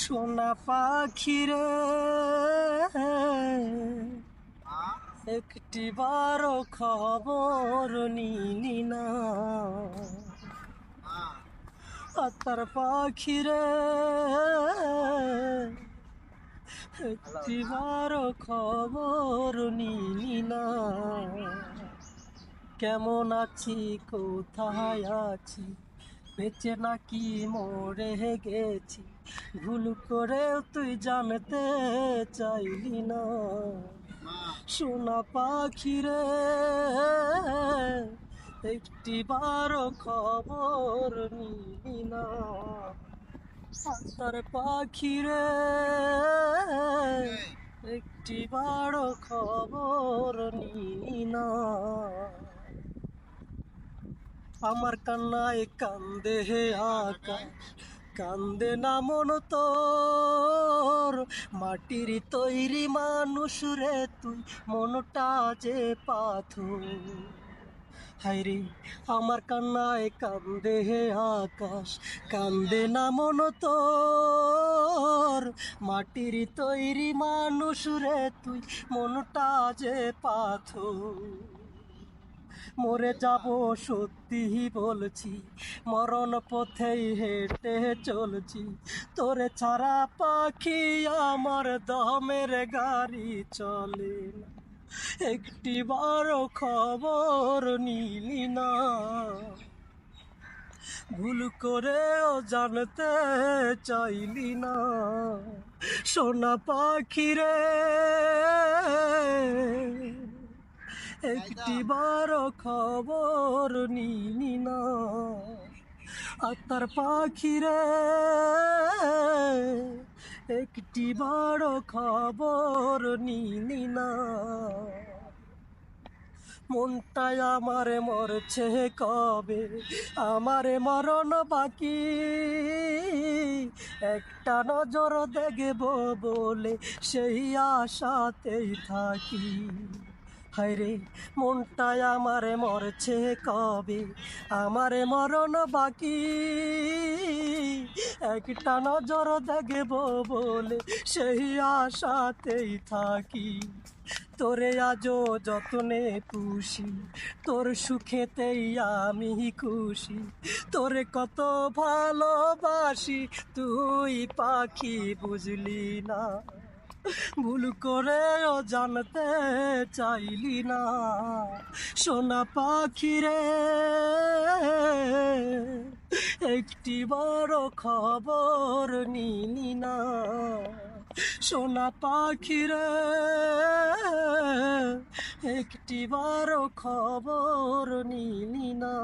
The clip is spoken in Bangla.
সোনা পাখিরে একটি বারো খবর নিলি না। আতার পাখিরে একটি বারো খবর নিলি না। কেমন আছি, কোথায় আছি? বেঁচে নাকি মরে গেছি। ভুল করে তুই জানতে চাইলি না। সোনা পাখিরে একটি বারো খবর নিলি না। তার পাখিরে একটি বারো খবর নিলি না। আমার কান্নায় কান্দে হে আকাশ, কান্দে না মন তোর। মাটির তৈরি মানুষ রে তুই, মনটা যে পাথর। হাইরে আমার কান্নায় কান্দে হে আকাশ, কান্দে না মন তোর। মাটির তৈরি মানুষ রে তুই, মনটা যে পাথর। মরে যাব সত্যি বলছি, মরণ পথেই হেঁটে চলছি। তোরে ছাড়া পাখি আমার দমের গাড়ি চলে না। একটি বড় খবর নিলি না। ভুল করেও জানতে চাইলি না। সোনা পাখিরে একটি বড় খবর নিলি না। আত্মার পাখিরে একটি বড় খবর নিলি না। মনটাই আমারে মরছে কবে? আমারে মরণ বাকি। একটা নজর দেখব বলে সেই আশাতেই থাকি। হায়রে মনটাই আমারে মরছে কবে? আমারে মরণ বাকি। একটা নজর দেখব বলে সেই আশাতেই থাকি। তোরে আজও যতনে পুষি, তোর সুখেতেই আমি খুশি। তোরে কত ভালোবাসি, তুই পাখি বুঝলি না। ভুল করেও জানতে চাইলি না। সোনা পাখিরে, একটি বড় খবর নিলি না। সোনা পাখিরে, একটি বড় খবর নিলি না।